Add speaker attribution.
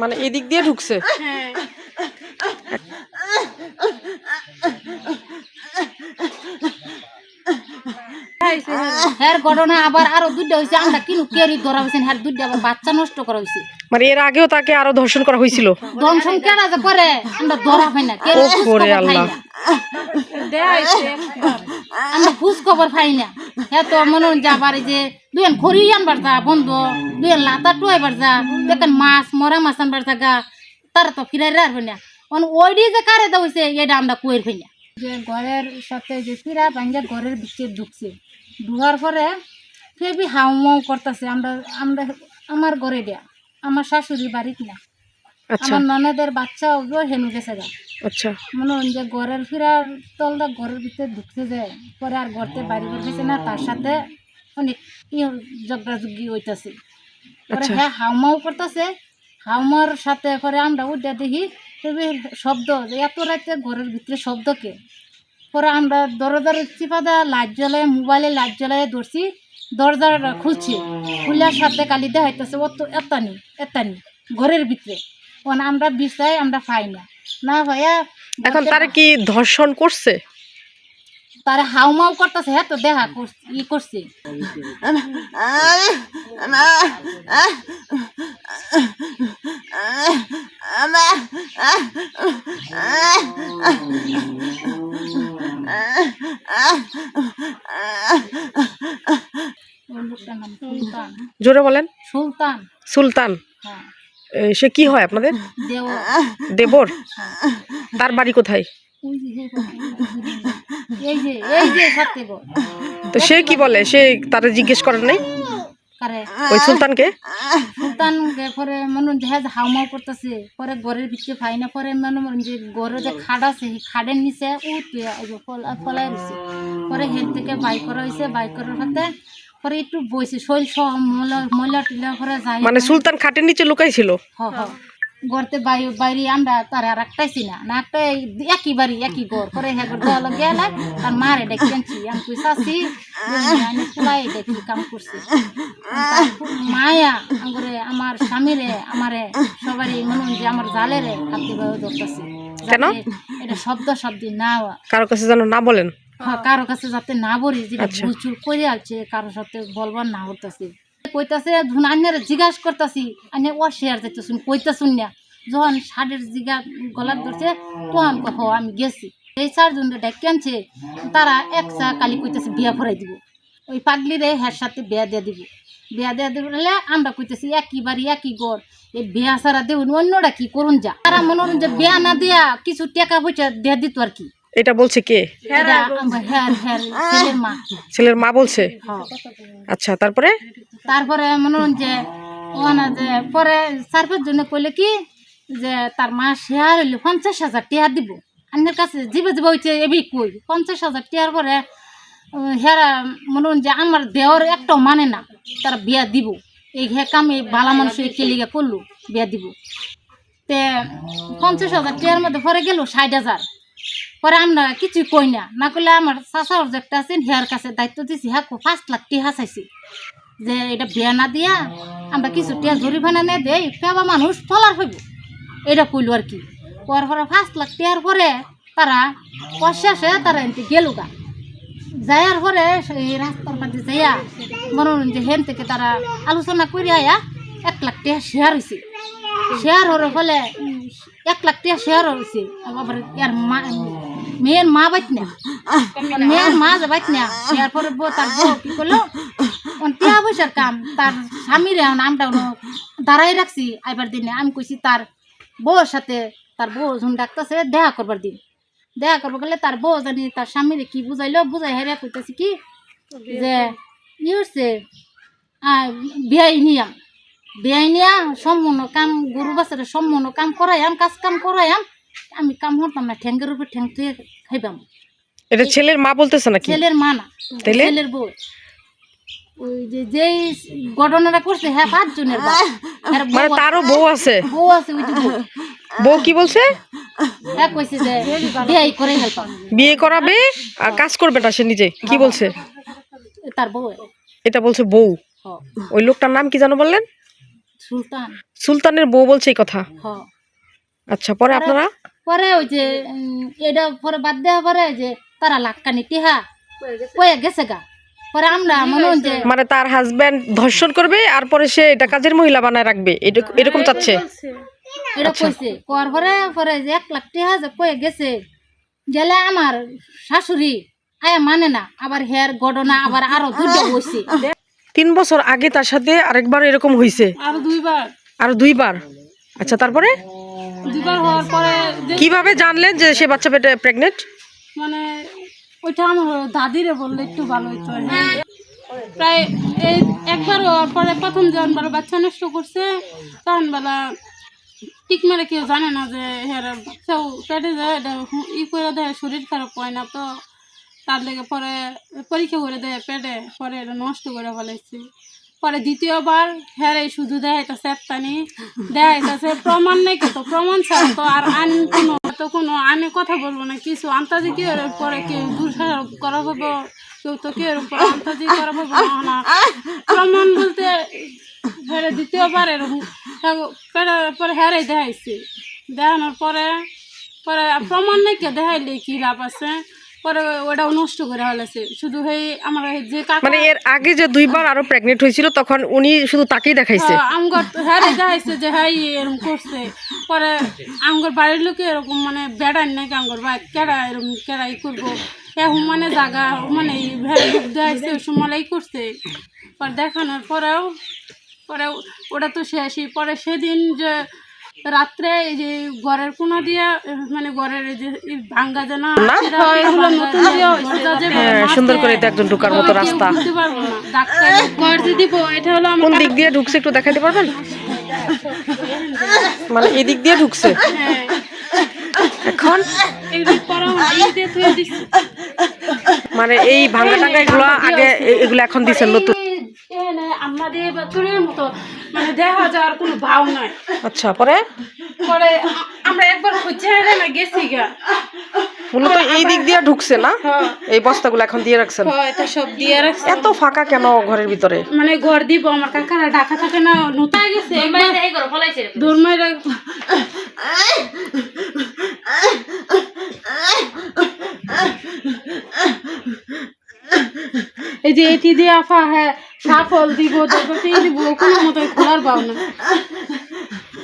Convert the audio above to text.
Speaker 1: মানে এদিক দিয়ে ঢুকছে।
Speaker 2: হ্যাঁ
Speaker 3: ঘটনা আবার আরও দুইটা হয়েছে আমরা কিনু কেরি ধরা হয়েছে হ্যার দুইটা আবার বাচ্চা নষ্ট করা হয়েছে
Speaker 1: মানে এর আগেও তাকে আরও ধর্ষণ করা হয়েছিল
Speaker 3: দংশন কেনা যে করে? আমরা ধরা পাই না। কেউ
Speaker 1: আল্লাহ।
Speaker 3: আমরা খোঁজ খবর পাই না। হ্যাঁ তো মনে হয় যা দুয়েন খড়ি আনবার যা, বন্ধ। দুয়েন লাতা টুয়াইবার যা দেখেন মাছ, মরা মাছ আনবার যা, গা। তার তো ফিরাই রাখবে না। মানে ওইডি যে কারে হয়েছে এটা আমরা কুয়ের পাই যে ঘরের সাথে যে ফিরা ভাঙ্গে ঘরের ভিতরে ঢুকছে। ঢুকার পরে ফেবি হাউ মাউ করতেছে, আমরা আমরা, আমার ঘরে দেয়া। আমার শাশুড়ি বাড়িতে না।
Speaker 1: আচ্ছা
Speaker 3: আমার ননদের বাচ্চা ওগুলো হেনু গেছে গা।
Speaker 1: আচ্ছা।
Speaker 3: মনে হয় যে ঘরের ফিরার তলটা ঘরের ভিতরে ঢুকতে যায় পরে আর ঘরতে বাড়ি করতেছে না তার সাথে অনেক জগড়াজগি হইতাছে। পরে
Speaker 1: আচ্ছা।
Speaker 3: হ্যাঁ হাউমাউ করতেছে হাউমার সাথে পরে আমরা উঠে দেখি শব্দ এত রাতে ঘরের ভিতরে শব্দকে পরে আমরা দরজার চিপা দেওয়া লাইট জ্বলায় মোবাইলে লাইট জ্বলায় ধরছি দরজাটা খুলছি। খুলার সাথে কালি দেওয়া হইতেছে ও তো এতানি এতানি ঘরের ভিতরে। আমরা বিছাই আমরা পাই না। না ভাইয়া
Speaker 1: এখন তারা কি ধর্ষণ করছে?
Speaker 3: তারা হাউমাউ করতেছে হ্যাঁ তো দেখা করছে ই করছে।
Speaker 1: জোরে বলেন।
Speaker 3: সুলতান।
Speaker 1: সুলতান।
Speaker 3: হ্যাঁ।
Speaker 1: সে কি হয় আপনাদের? দেবর। তার বাড়ি কোথায়? তো সে কি বলে? সে তারা জিজ্ঞেস করেন নাই?
Speaker 3: কারে?
Speaker 1: ওই সুলতানকে?
Speaker 3: সুলতান পরে মনে হয় যে হ্যাঁ হাউমাউ করতেছে পরে ঘরের ভিতরে পাই না পরে মনে যে ঘরে যে খাট আছে সেই খাটের নিচে উঠে ফলাই রয়েছে পরে হেল থেকে বাই করা হয়েছে বাই করার পরে একটু বইছে শৈল সহ ময়লা ময়লা টিলা পরে যাই
Speaker 1: মানে সুলতান খাটের নিচে লুকাইছিল?
Speaker 3: হ হ। গড়তে বাইরে বাইরে আমরা তার আর একটাইছি না। না একটা একই বাড়ি একই ঘর। পরে হ্যাঁ ঘর দেওয়া লাগে এলাই তার মারে ডেকে আনছি আমি কই চাষি আমি খোলাই দেখি কাম করছি মায়া আমরে আমার স্বামীরে আমারে সবারই মনে যে আমার জালেরে হাতি ধরতেছে
Speaker 1: কেন?
Speaker 3: এটা শব্দ শব্দ না
Speaker 1: কারও কাছে যেন না বলেন।
Speaker 3: কারও কাছে যাতে না বলি
Speaker 1: আচ্ছা।
Speaker 3: ভুলচুল করে আছে কারও সাথে বলবার না হতাছি কইতাছে ধুন আন্যার জিজ্ঞাসা করতাছি। আন্যা ও শেয়ার যাইতেছুন কইতাছুন না। যখন শাড়ির জিগা গলার ধরছে তখন কহ আমি গেছি। এই চারজন ডেকে আনছে তারা একসা কালি কইতাছে বিয়া ভরাই দিব। ওই পাগলিরে হ্যার সাথে বিয়া দিয়ে দিব। বিয়া দিয়ে দিব বলে আমরা কইতেছি একই বাড়ি একই গড় এই বিয়া ছাড়া দেউন অন্যরা কি করুন যা? তারা মনে যে বিয়া না দিয়া কিছু টাকা পয়সা দিয়ে দিত আর কি।
Speaker 1: এটা বলছে কে?
Speaker 3: হ্যার হ্যার ছেলের মা।
Speaker 1: বলছে?
Speaker 3: হ্যাঁ।
Speaker 1: আচ্ছা তারপরে?
Speaker 3: তারপরে মনে হন যে পরে সার্ফের জন্য কইলে কি যে তার মা শেয়ার হইলে পঞ্চাশ হাজার টিয়া দিব। আন্যের কাছে জিবে জিবে হইছে এবি কই? পঞ্চাশ হাজার টিয়ার পরে হেরা মনে হন যে আমার দেওয়ার একটাও মানে না তার বিয়া দিব। এই হে কামে ভালা মানুষ এই কেলিগা করল বিয়া দিব। তে পঞ্চাশ হাজার টিয়ার মধ্যে পরে গেল ষাট হাজার। পরে আমরা কিছু কই না। না করলে আমার চাষার যে একটা আছে হেয়ার কাছে দায়িত্ব দিছি হ্যাঁ পাঁচ লাখ টিহা চাইছি যে এটা বিয়া না দিয়া আমরা কিছু টিয়া জরিমানা নে দেই পেবা মানুষ ফলার হইব। এটা কইলো আর কি। পর পরে ফার্স্ট লাখ টিয়ার পরে তারা অশেষে তারা এনতে গেল গা যায়ার পরে এই রাস্তার মধ্যে যাইয়া মনে হল হেন থেকে তারা আলোচনা করে আয়া এক লাখ টিয়া শেয়ার হয়েছে শেয়ার হওয়ার ফলে এক লাখ টিয়া শেয়ার হয়েছে আবার মা মেয়ের মা বাইত না মেয়ের মা যে বাইত না পরে বউ, তার বউ কি করল? টিয়া পয়সার কাম, তার স্বামীর নামটা দাঁড়াই রাখছি আইবার দিনে। আমি কইছি, তার বউর সাথে, তার বউ যখন ডাকতেছে, দেখা করবার দিন। দেখা করব গেলে তার বউ জানি তার স্বামীরে কি বুঝাইলো, বুঝাই হেরে কইতেছি কি? যে ই হচ্ছে বিয়াই নিয়াম বিয়াই নিয়া সম্পূর্ণ কাম, গরু বাচ্চারে সম্পূর্ণ কাম করাইয়াম কাজ কাম করাইয়াম। আমি কাম হতাম না ঠ্যাঙ্গের উপর ঠ্যাং তুই খাইবাম।
Speaker 1: এটা ছেলের মা বলতেছে নাকি?
Speaker 3: ছেলের মা না ছেলের বউ। ওই যে যেই ঘটনাটা করছে হ্যাঁ পাঁচজনের বাপ। এর বউ
Speaker 1: মানে তারও বউ আছে?
Speaker 3: বউ আছে ওই বউ।
Speaker 1: বউ কি বলছে?
Speaker 3: হ্যাঁ কইছে যে বিয়াই করে হেল্পাম
Speaker 1: বিয়ে করাবে আর কাজ করবে না সে নিজে কি বলছে?
Speaker 3: তার বউ।
Speaker 1: এটা বলছে বউ। ওই লোকটার নাম কি জানো বললেন?
Speaker 3: সুলতান।
Speaker 1: সুলতানের বউ বলছে এই কথা। আচ্ছা পরে আপনারা?
Speaker 3: পরে ওই যে এটা পরে বাদ দেওয়া পরে যে তারা লাক্কানি টিহা কয়ে গেছে গা। পরে আমরা মনে হয় যে
Speaker 1: মানে তার হাজবেন্ড ধর্ষণ করবে আর পরে সে এটা কাজের মহিলা বানায় রাখবে। এরক- এরকম চাচ্ছে?
Speaker 3: এটা
Speaker 1: আচ্ছা।
Speaker 3: কইছে। কর পরে পরে যে এক লাখ টিহা যে কয়ে গেছে গেলে আমার শাশুড়ি আয়া মানে না আবার হেয়ার ঘটনা আবার আরও দুটো বসে
Speaker 1: তিন বছর আগে তার সাথে আরেকবার এরকম হয়েছে
Speaker 2: আর দুইবার।
Speaker 1: আর দুইবার? আচ্ছা তারপরে?
Speaker 2: দুইবার হওয়ার পরে
Speaker 1: কীভাবে জানলেন যে সে বাচ্চা পেটে প্রেগনেন্ট
Speaker 2: মানে ওইটা আমার দাদিরে বললে একটু ভালো হইতো হ্যাঁ। প্রায় এই একবার হওয়ার পরে প্রথম যখন বেলা বাচ্চা নষ্ট করছে তখন ঠিক মেরে কেউ জানে না যে হ্যাঁ বাচ্চাও পেটে যায় এটা ই করে দেয় শরীর খারাপ হয় না তো। তার লেগে পরে পরীক্ষা করে দেয় পেটে পরে এটা নষ্ট করে ফেলেছি পরে দ্বিতীয়বার হ্যাঁ শুধু দেখাইতেছে একটানি দেখাইতেছে প্রমাণ নেই তো প্রমাণ ছাড়া তো আর আন কোনো, তো কোনো আমি কথা বলব না, কিছু আন্তাজি কি পরে কেউ দুঃসারোপ করা হবে? কেউ তো কি এর উপরে আন্তাজি করা হবে? না প্রমাণ বলতে হ্যাঁ দ্বিতীয়বার এরকম পরে পরে হ্যাঁ দেখাইছি। দেখানোর পরে পরে প্রমাণ নেই কে দেখাইলে কি লাভ আছে? পরে ওটাও নষ্ট করে শুধু আমার যে কাকা
Speaker 1: মানে এর আগে যে দুইবার আরও প্রেগনেন্ট হয়েছিল তখন উনি শুধু তাকেই দেখাইছে।
Speaker 2: হ্যাঁ, আমগর হ্যাঁ দেখাইছে যে হ্যাঁ ই এরকম করছে। পরে আমগর বাড়ির লোকে এরকম মানে বেড়ান নাকি আমগর বাড়ি কেডা এরকম কেডাই করব। এখন মানে জায়গা মানে দেখাইছে করছে। পরে দেখানোর পরেও পরে ওটা তো শেষই। পরে সেদিন যে রাত্রে এই যে ঘরের কোনা দিয়া মানে ঘরের এই যে ভাঙ্গা
Speaker 1: হ্যাঁ, সুন্দর করে তো একজন ঢোকার মতো রাস্তা।
Speaker 2: ঘর এটা হলো আমার
Speaker 1: কোন দিক দিয়ে ঢুকছে একটু দেখাইতে পারবেন? মানে এদিক দিয়ে ঢুকছে।
Speaker 2: হ্যাঁ
Speaker 1: এখন মানে এই ভাঙ্গা টাঙ্গা এগুলো আগে এগুলো এখন দিচ্ছেন নতুন।
Speaker 2: আমাদের বাছুরের মতো মানে দেখা যাওয়ার কোনো ভাও নাই।
Speaker 1: আচ্ছা পরে?
Speaker 2: পরে আমরা একবার খুঁজে না গেছি গা।
Speaker 1: মূলত এই দিক দিয়ে ঢুকছে না? এই বস্তাগুলো এখন দিয়ে রাখছেন?
Speaker 2: এটা সব দিয়ে রাখছে
Speaker 1: এত ফাঁকা কেন ঘরের ভিতরে?
Speaker 2: মানে ঘর দিব আমার কাকারা ঢাকা থাকে না নতুন গেছে। দৌড়মাইরা এই যে এটি দিয়ে আফা হ্যাঁ। সাফল দিব দরকার দিব কোনো মতো খোলার পাও না।